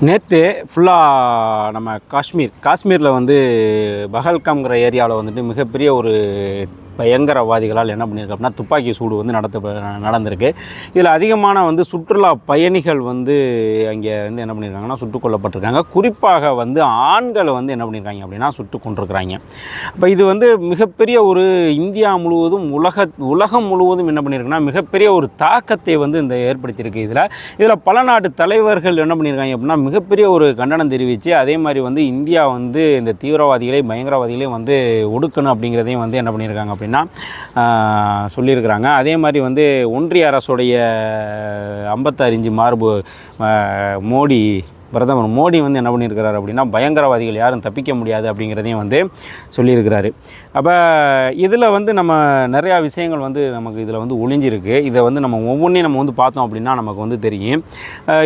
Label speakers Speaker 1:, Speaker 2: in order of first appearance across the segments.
Speaker 1: நேற்று ஃபுல்லாக நம்ம காஷ்மீர். காஷ்மீரில் வந்து பஹல்காம்ங்கிற ஏரியாவில் வந்துட்டு மிகப்பெரிய ஒரு பயங்கரவாதிகளால் என்ன பண்ணியிருக்கு அப்படின்னா துப்பாக்கி சூடு வந்து நடத்த நடந்திருக்கு. இதில் அதிகமான வந்து சுற்றுலா பயணிகள் வந்து அங்கே வந்து என்ன பண்ணியிருக்காங்கன்னா சுட்டுக் கொல்லப்பட்டிருக்காங்க குறிப்பாக வந்து ஆண்களை வந்து என்ன பண்ணியிருக்காங்க அப்படின்னா சுட்டு கொண்டிருக்கிறாங்க இப்போ இது வந்து மிகப்பெரிய ஒரு இந்தியா முழுவதும் உலக உலகம் முழுவதும் என்ன பண்ணியிருக்குன்னா மிகப்பெரிய ஒரு தாக்கத்தை வந்து இந்த ஏற்படுத்தியிருக்கு இதில். இதில் பல நாட்டு தலைவர்கள் என்ன பண்ணியிருக்காங்க அப்படின்னா மிகப்பெரிய ஒரு கண்டனம் தெரிவித்து அதே மாதிரி வந்து இந்தியா வந்து இந்த தீவிரவாதிகளை பயங்கரவாதிகளையும் வந்து ஒடுக்கணும் அப்படிங்கிறதையும் வந்து என்ன பண்ணியிருக்காங்க அப்படின்னா சொல்லியிருக்கிறாங்க. அதே மாதிரி வந்து ஒன்றிய அரசுடைய ஐம்பத்தறிஞ்சு மார்பு மோடி பிரதமர் மோடி வந்து என்ன பண்ணியிருக்கிறார் அப்படின்னா பயங்கரவாதிகள் யாரும் தப்பிக்க முடியாது அப்படிங்கிறதையும் வந்து சொல்லியிருக்கிறாரு. அப்போ இதில் வந்து நம்ம நிறையா விஷயங்கள் வந்து நமக்கு இதில் வந்து ஒளிஞ்சிருக்கு. இதை வந்து நம்ம ஒவ்வொன்றையும் நம்ம வந்து பார்த்தோம் அப்படின்னா நமக்கு வந்து தெரியும்.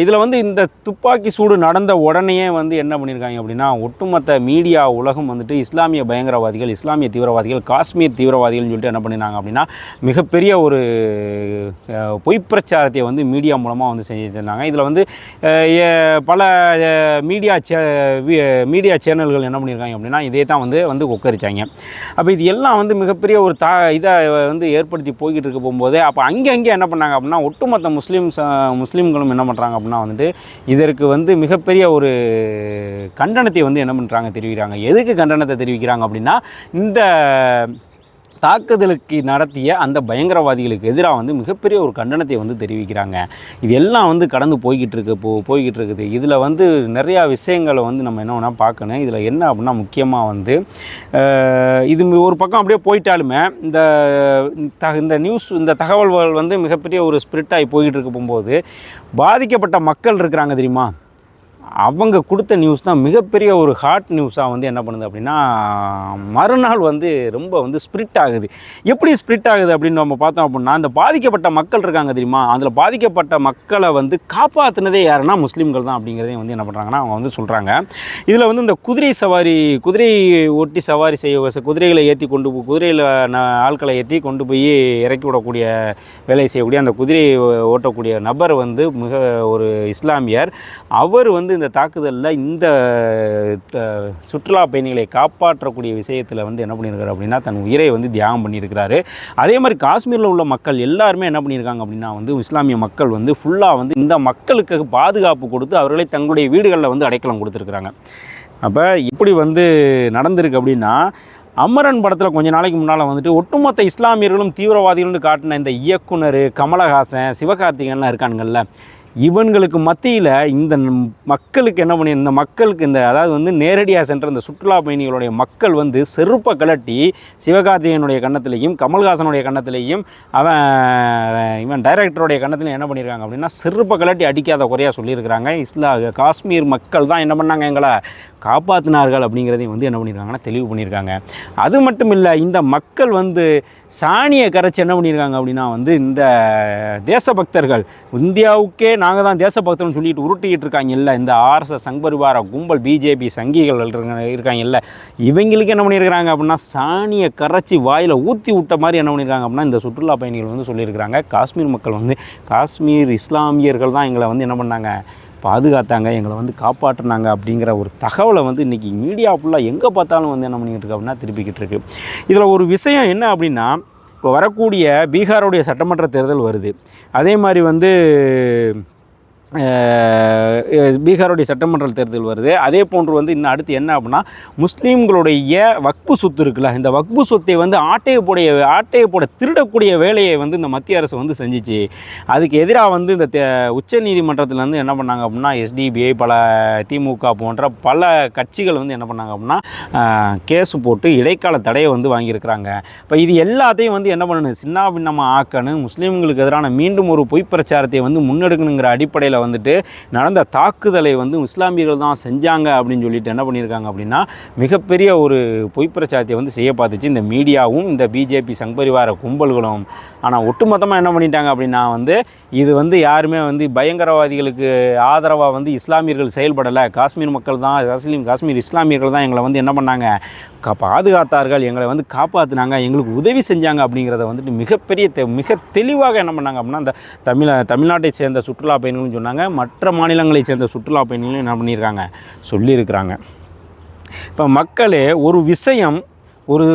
Speaker 1: இதில் வந்து இந்த துப்பாக்கி சூடு நடந்த உடனேயே வந்து என்ன பண்ணியிருக்காங்க அப்படின்னா ஒட்டுமொத்த மீடியா உலகம் வந்துட்டு இஸ்லாமிய பயங்கரவாதிகள் இஸ்லாமிய தீவிரவாதிகள் காஷ்மீர் தீவிரவாதிகள்னு சொல்லிட்டு என்ன பண்ணினாங்க அப்படின்னா மிகப்பெரிய ஒரு பொய்ப்பிரச்சாரத்தை பொய் பிரச்சாரத்தை வந்து மீடியா மூலமாக வந்து செஞ்சுருந்தாங்க இதில் வந்து பல மீடியா சே மீடியா சேனல்கள் என்ன பண்ணியிருக்காங்க அப்படின்னா இதே தான் வந்து வந்து கொக்கரிச்சாங்க அப்போ இது எல்லாம் வந்து மிகப்பெரிய ஒரு தா இதை வந்து ஏற்படுத்தி போய்கிட்டு இருக்க போகும்போது அப்போ அங்கே அங்கே என்ன பண்ணாங்க அப்படின்னா ஒட்டுமொத்த முஸ்லீம்ஸ் முஸ்லீம்களும் என்ன பண்ணுறாங்க அப்படின்னா வந்துட்டு இதற்கு வந்து மிகப்பெரிய ஒரு கண்டனத்தை வந்து என்ன பண்ணுறாங்க தெரிவிக்கிறாங்க. எதுக்கு கண்டனத்தை தெரிவிக்கிறாங்க அப்படின்னா இந்த தாக்குதலுக்கு நடத்திய அந்த பயங்கரவாதிகளுக்கு எதிராக வந்து மிகப்பெரிய ஒரு கண்டனத்தை வந்து தெரிவிக்கிறாங்க. இது எல்லாம் வந்து கடந்து போய்கிட்டு இருக்கு போ போய்கிட்டு இருக்குது. இதில் வந்து நிறையா விஷயங்களை வந்து நம்ம என்ன வேணால் பார்க்கணும். இதில் என்ன அப்படின்னா முக்கியமாக வந்து இது ஒரு பக்கம் அப்படியே போயிட்டாலுமே இந்த த இந்த நியூஸ் இந்த தகவல்கள் வந்து மிகப்பெரிய ஒரு ஸ்பிரிட்டாகி போய்கிட்டு இருக்க போகும்போது பாதிக்கப்பட்ட மக்கள் இருக்கிறாங்க தெரியுமா? அவங்க கொடுத்த நியூஸ் தான் மிகப்பெரிய ஒரு ஹாட் நியூஸாக வந்து என்ன பண்ணுது அப்படின்னா மறுநாள் வந்து ரொம்ப வந்து ஸ்ப்ரிட் ஆகுது. எப்படி ஸ்ப்ரிட் ஆகுது அப்படின்னு நம்ம பார்த்தோம் அப்படின்னா அந்த பாதிக்கப்பட்ட மக்கள் இருக்காங்க தெரியுமா? அதில் பாதிக்கப்பட்ட மக்களை வந்து காப்பாற்றினதே யாருன்னா முஸ்லீம்கள் தான் அப்படிங்கிறதையும் வந்து என்ன பண்ணுறாங்கன்னா அவங்க வந்து சொல்கிறாங்க இதில் வந்து இந்த குதிரை சவாரி குதிரை ஒட்டி சவாரி செய்ய குதிரைகளை ஏற்றி கொண்டு போய் குதிரையில் ந ஆட்களை ஏற்றி கொண்டு போய் இறக்கி விடக்கூடிய வேலையை செய்யக்கூடிய அந்த குதிரையை ஓட்டக்கூடிய நபர் வந்து மிக ஒரு இஸ்லாமியர். அவர் வந்து இந்த தாக்குதலில் இந்த சுற்றுலா பயணிகளை காப்பாற்றக்கூடிய விஷயத்தில் வந்து என்ன பண்ணியிருக்காரு அப்படின்னா தன் உயிரை வந்து தியாகம் பண்ணியிருக்கிறாரு. அதே மாதிரி காஷ்மீரில் உள்ள மக்கள் எல்லாருமே என்ன பண்ணியிருக்காங்க அப்படின்னா வந்து இஸ்லாமிய மக்கள் வந்து ஃபுல்லாக வந்து இந்த மக்களுக்கு பாதுகாப்பு கொடுத்து அவர்களை தங்களுடைய வீடுகளில் வந்து அடைக்கலம் கொடுத்துருக்குறாங்க. அப்போ இப்படி வந்து நடந்திருக்கு அப்படின்னா அமரன் படத்தில் கொஞ்ச நாளைக்கு முன்னால் வந்துட்டு ஒட்டுமொத்த இஸ்லாமியர்களும் தீவிரவாதிகள்னு காட்டின இந்த இயக்குனர் கமலஹாசன் சிவகார்த்திகேயன்லாம் இருக்கானுங்கள்ல இவன்களுக்கு மத்தியில் இந்த மக்களுக்கு என்ன பண்ணி இந்த மக்களுக்கு இந்த அதாவது வந்து நேரடியாக சென்ற இந்த சுற்றுலா பயணிகளுடைய மக்கள் வந்து செருப்பை கலட்டி சிவகார்த்திகேயனுடைய கன்னத்திலையும் கமல்ஹாசனுடைய கன்னத்திலையும் அவன் இவன் டைரக்டருடைய கன்னத்திலையும் என்ன பண்ணியிருக்காங்க அப்படின்னா செருப்பை கலட்டி அடிக்காத குறையாக சொல்லியிருக்கிறாங்க. இஸ்லா காஷ்மீர் மக்கள் தான் என்ன பண்ணாங்க எங்களை காப்பாற்றினார்கள் அப்படிங்கிறதையும் வந்து என்ன பண்ணியிருக்காங்கன்னா தெளிவு பண்ணியிருக்காங்க. அது மட்டும் இல்லை இந்த மக்கள் வந்து சாணியை கரைச்சி என்ன பண்ணியிருக்காங்க அப்படின்னா வந்து இந்த தேசபக்தர்கள் இந்தியாவுக்கே நாங்கள் தான் தேசபக்தர்னு சொல்லிட்டு உருட்டிக்கிட்டு இருக்காங்க இல்லை இந்த ஆர்எஸ்எஸ் சங்பரிவார கும்பல் பிஜேபி சங்கிகள் இருக்காங்க- இருக்காங்க இல்லை. இவங்களுக்கு என்ன பண்ணியிருக்கிறாங்க அப்படின்னா சாணியை கரைச்சி வாயில் ஊற்றி விட்ட மாதிரி என்ன பண்ணியிருக்காங்க அப்படின்னா இந்த சுற்றுலா பயணிகள் வந்து சொல்லியிருக்கிறாங்க. காஷ்மீர் மக்கள் வந்து காஷ்மீர் இஸ்லாமியர்கள் தான் எங்களை வந்து என்ன பண்ணாங்க பாதுகாத்தாங்க எங்களை வந்து காப்பாற்றினாங்க அப்படிங்கிற ஒரு தகவலை வந்து இன்றைக்கி மீடியா ஃபுல்லாக எங்கே பார்த்தாலும் வந்து என்ன பண்ணிக்கிட்டு இருக்கு அப்படின்னா திருப்பிக்கிட்டு இருக்கு. இதில் ஒரு விஷயம் என்ன அப்படின்னா இப்போ வரக்கூடிய பீகாருடைய சட்டமன்ற தேர்தல் வருது. அதே மாதிரி வந்து பீகாருடைய சட்டமன்ற தேர்தல் வருது. அதே போன்று வந்து இன்னும் அடுத்து என்ன அப்படின்னா முஸ்லீம்களுடைய வக்பு சொத்து இருக்குல்ல இந்த வக்பு சொத்தை வந்து ஆட்டையை போடைய ஆட்டையை போட திருடக்கூடிய வேலையை வந்து இந்த மத்திய அரசு வந்து செஞ்சிச்சு. அதுக்கு எதிராக வந்து இந்த தே- உச்ச நீதிமன்றத்தில் வந்து என்ன பண்ணாங்க அப்படின்னா எஸ்டிபிஐ பல திமுக போன்ற பல கட்சிகள் வந்து என்ன பண்ணாங்க அப்படின்னா கேஸ் போட்டு இடைக்கால தடையை வந்து வாங்கியிருக்கிறாங்க. இப்போ இது எல்லாத்தையும் வந்து என்ன பண்ணணும்? சின்ன பின்னமாக ஆக்கணும். முஸ்லீம்களுக்கு எதிரான மீண்டும் ஒரு பொய் பிரச்சாரத்தை வந்து முன்னெடுக்கணுங்கிற அடிப்படையில் வந்துட்டு நடந்த தாக்குதலை வந்து இஸ்லாமியர்கள் தான் செஞ்சாங்க அப்படின்னு சொல்லிட்டு என்ன பண்ணியிருக்காங்க அப்படின்னா மிகப்பெரிய ஒரு பொய் பிரச்சாரத்தை வந்து செய்ய பார்த்துச்சு. இந்த மீடியாவும் இந்த பிஜேபி சங்பரிவார கும்பல்களும். ஆனால் ஒட்டுமொத்தமாக என்ன பண்ணிட்டாங்க அப்படின்னா வந்து இது வந்து யாருமே வந்து பயங்கரவாதிகளுக்கு ஆதரவாக வந்து இஸ்லாமியர்கள் செயல்படலை. காஷ்மீர் மக்கள் தான் முஸ்லீம் காஷ்மீர் இஸ்லாமியர்கள் தான் எங்களை வந்து என்ன பண்ணாங்க? பாதுகாத்தார்கள். எங்களை வந்து காப்பாற்றினாங்க எங்களுக்கு உதவி செஞ்சாங்க அப்படிங்கிறத வந்துட்டு மிகப்பெரிய தெ மிக தெளிவாக என்ன பண்ணாங்க அப்படின்னா அந்த தமிழ தமிழ்நாட்டை சேர்ந்த சுற்றுலா பயணிகள்னு சொன்னாங்க. சொன்னாங்க. மற்ற மாநிலங்களை சேர்ந்த சுற்றுலா பயணிகளும் என்ன பண்ணியிருக்காங்க? சொல்லியிருக்கிறாங்க. இப்போ மக்களே ஒரு விஷயம் ஒரு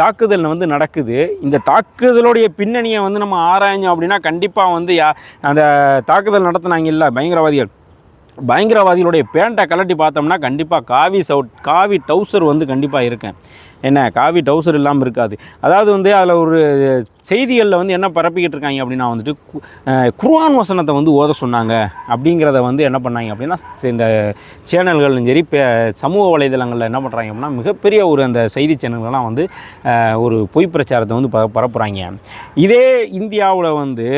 Speaker 1: தாக்குதல் வந்து நடக்குது. இந்த தாக்குதலுடைய பின்னணியை வந்து நம்ம ஆராய்ஞ்சோம் அப்படின்னா கண்டிப்பாக வந்து யா அந்த தாக்குதல் நடத்துனாங்க இல்லை பயங்கரவாதிகள். பயங்கரவாதிகளுடைய பேண்ட்டை கலட்டி பார்த்தோம்னா கண்டிப்பாக காவி சவுட் காவி டவுசர் வந்து கண்டிப்பாக இருக்கேன். என்ன காவி டவுசர் இல்லாமல் இருக்காது. அதாவது வந்து அதில் ஒரு செய்திகளில் வந்து என்ன பரப்பிக்கிட்டு இருக்காங்க அப்படின்னா வந்துட்டு கு- குர்ஆன் வசனத்தை வந்து ஓத சொன்னாங்க அப்படிங்கிறத வந்து என்ன பண்ணாங்க அப்படின்னா இந்த சேனல்களும் சரி இப்போ சமூக வலைதளங்களில் என்ன பண்ணுறாங்க அப்படின்னா மிகப்பெரிய ஒரு அந்த செய்தி சேனல்கள்லாம் வந்து ஒரு பொய் பிரச்சாரத்தை வந்து ப பரப்புகிறாங்க இதே இந்தியாவில் வந்து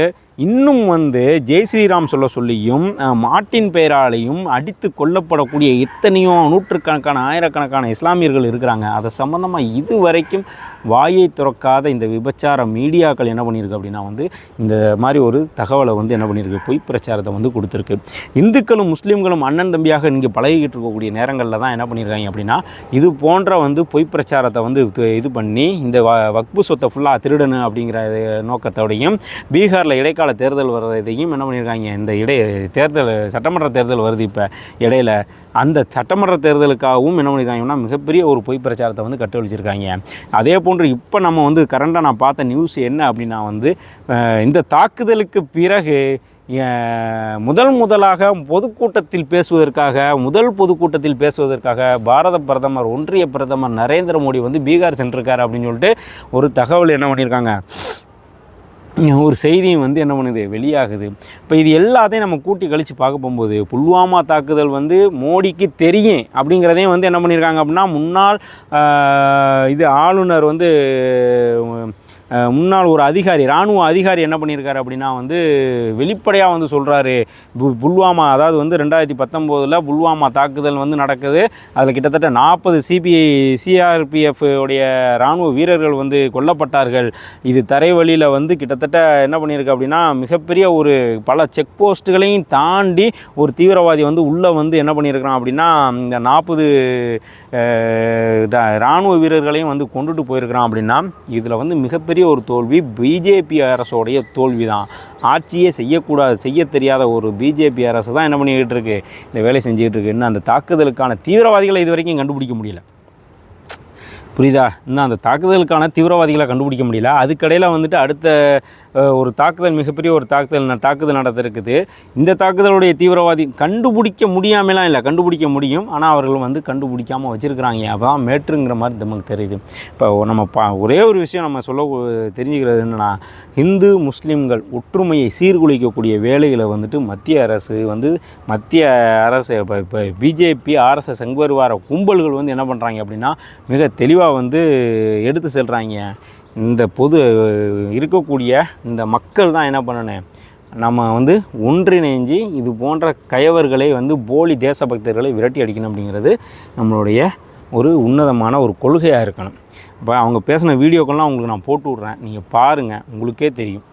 Speaker 1: இன்னும் வந்து ஜெய் ஸ்ரீராம் சொல்ல சொல்லியும் மாட்டின் பெயராலையும் அடித்து கொல்லப்படக்கூடிய எத்தனையோ நூற்றுக்கணக்கான ஆயிரக்கணக்கான இஸ்லாமியர்கள் இருக்கிறாங்க. அதை சம்மந்தமாக இது வரைக்கும் வாயை திறக்காத இந்த விபச்சார மீடியாக்கள் என்ன பண்ணியிருக்கு அப்படின்னா வந்து இந்த மாதிரி ஒரு தகவலை வந்து என்ன பண்ணியிருக்கு பொய் பிரச்சாரத்தை வந்து கொடுத்துருக்கு. இந்துக்களும் முஸ்லீம்களும் அண்ணன் தம்பியாக இங்கே பழகிக்கிட்டு இருக்கக்கூடிய நேரங்களில் தான் என்ன பண்ணியிருக்காங்க அப்படின்னா இது போன்ற வந்து பொய் பிரச்சாரத்தை வந்து இது- பண்ணி இந்த வ வக்பு சொத்தை ஃபுல்லாக திருடணும் அப்படிங்கிற நோக்கத்தோடையும் பீகாரில் இடைக்கால தேர்தல் வர்றதையும் என்ன பண்ணியிருக்காங்க இந்த இடை தேர்தல் சட்டமன்ற தேர்தல் வருது இப்போ இடையில. அந்த சட்டமன்ற தேர்தலுக்காகவும் என்ன பண்ணியிருக்காங்கன்னா மிகப்பெரிய ஒரு பொய் பிரச்சாரத்தை வந்து கட்டவழிச்சிருக்காங்க. அதே போன்று இப்போ நம்ம வந்து கரண்டாக நான் பார்த்த நியூஸ் என்ன அப்படின்னா வந்து இந்த தாக்குதலுக்கு பிறகு முதல் முதலாக பொதுக்கூட்டத்தில் பேசுவதற்காக முதல் பொதுக்கூட்டத்தில் பேசுவதற்காக பாரத பிரதமர் ஒன்றிய பிரதமர் நரேந்திர மோடி வந்து பீகார் சென்றிருக்காரு அப்படின்னு சொல்லிட்டு ஒரு தகவல் என்ன பண்ணியிருக்காங்க? ஒரு செய்தியும் வந்து என்ன பண்ணுது? வெளியாகுது. இப்போ இது எல்லாத்தையும் நம்ம கூட்டி கழித்து பார்க்க போகும்போது புல்வாமா தாக்குதல் வந்து மோடிக்கு தெரியும் அப்படிங்கிறதையும் வந்து என்ன பண்ணியிருக்காங்க அப்படின்னா முன்னாள் இது ஆளுநர் வந்து முன்னாள் ஒரு அதிகாரி இராணுவ அதிகாரி என்ன பண்ணியிருக்காரு அப்படின்னா வந்து வெளிப்படையாக வந்து சொல்கிறாரு புல்வாமா அதாவது வந்து ரெண்டாயிரத்தி பத்தொம்போதில் புல்வாமா தாக்குதல் வந்து நடக்குது. அதில் கிட்டத்தட்ட நாற்பது சிபிஐ சிஆர்பிஎஃப் உடைய இராணுவ வீரர்கள் வந்து கொல்லப்பட்டார்கள். இது தரை வழியில் வந்து கிட்டத்தட்ட என்ன பண்ணியிருக்கு அப்படின்னா மிகப்பெரிய ஒரு பல செக் போஸ்ட்டுகளையும் தாண்டி ஒரு தீவிரவாதி வந்து உள்ளே வந்து என்ன பண்ணியிருக்கிறான் அப்படின்னா இந்த நாற்பது இராணுவ வீரர்களையும் வந்து கொண்டுட்டு போயிருக்கிறான் அப்படின்னா இதில் வந்து மிகப்பெரிய ஒரு தோல்வி. பிஜேபி அரசோடைய தோல்வி தான் ஆட்சியே செய்யக்கூடாது செய்ய தெரியாத ஒரு பிஜேபி அரசு தான் என்ன பண்ணிக்கிட்டு இருக்கு? இந்த வேலை செஞ்சுக்கிட்டு இருக்கு. அந்த தாக்குதலுக்கான தீவிரவாதிகளை இது வரைக்கும் கண்டுபிடிக்க முடியல. புரியுதா? இன்னும் அந்த தாக்குதலுக்கான தீவிரவாதிகளை கண்டுபிடிக்க முடியல. அதுக்கடையில் வந்துட்டு அடுத்த ஒரு தாக்குதல் மிகப்பெரிய ஒரு தாக்குதல் தாக்குதல் நடந்திருக்குது. இந்த தாக்குதலுடைய தீவிரவாதி கண்டுபிடிக்க முடியாமலாம் இல்லை. கண்டுபிடிக்க முடியும். ஆனால் அவர்கள் வந்து கண்டுபிடிக்காமல் வச்சுருக்கிறாங்க. அதான் மேட்ருங்கிற மாதிரி நமக்கு தெரியுது. இப்போ நம்ம பா ஒரே ஒரு விஷயம் நம்ம சொல்ல தெரிஞ்சுக்கிறது என்னென்னா இந்து முஸ்லீம்கள் ஒற்றுமையை சீர்குலைக்கக்கூடிய வேலைகளை வந்துட்டு மத்திய அரசு வந்து மத்திய அரசு இப்போ இப்போ பிஜேபி ஆர்எஸ்எஸ் சங்பரிவார கும்பல்கள் வந்து என்ன பண்ணுறாங்க அப்படின்னா மிக தெளிவாக தெளிவாக வந்து எடுத்து செல்கிறாங்க இந்த பொது இருக்கக்கூடிய இந்த மக்கள் தான் என்ன பண்ணணும்? நம்ம வந்து ஒன்றிணைஞ்சு இது போன்ற கயவர்களை வந்து போலி தேசபக்தர்களை விரட்டி அடிக்கணும் அப்படிங்கிறது நம்மளுடைய ஒரு உன்னதமான ஒரு கொள்கையாக இருக்கணும். இப்போ அவங்க பேசின வீடியோக்கெல்லாம் உங்களுக்கு நான் போட்டு விட்றேன். நீங்கள் பாருங்கள் உங்களுக்கே தெரியும்.